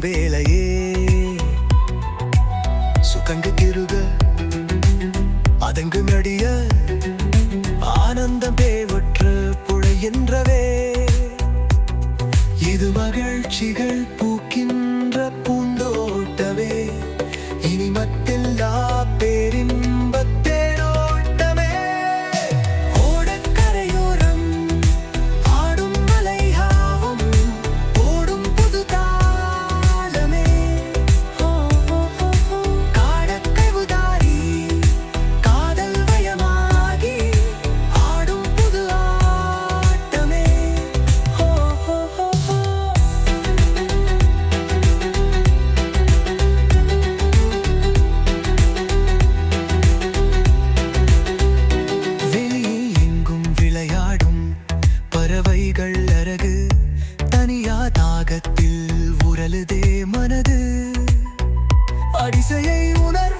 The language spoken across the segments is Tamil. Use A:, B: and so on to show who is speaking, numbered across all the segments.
A: வேலையே. சுகங்கு மனது. அடிசையை உணர்வு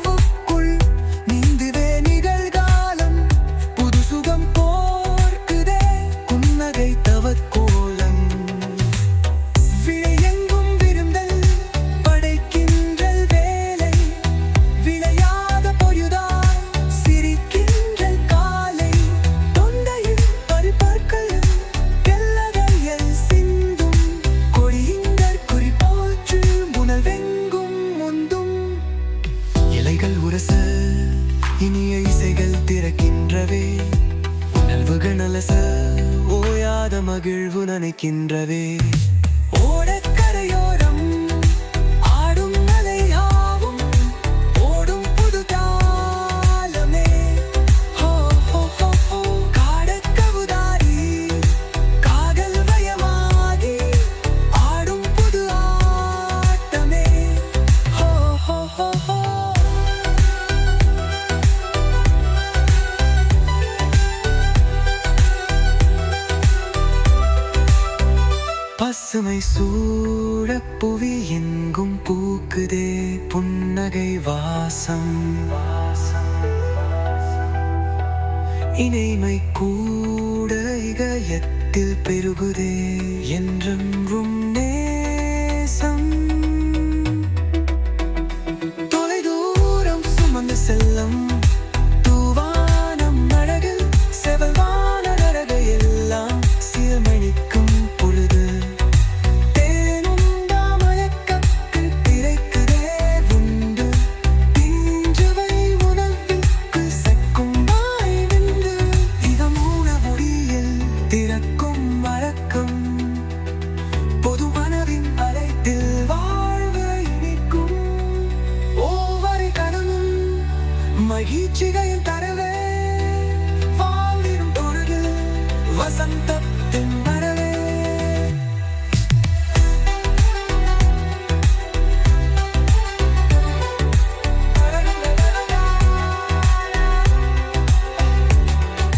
A: மகிழ்வு நினைக்கின்றவே ஓட பசுமை சூழ புவி எங்கும் பூக்குதே புன்னகை வாசம். இணைமை கூட இகயத்தில் பெருகுதே என்றென்றும்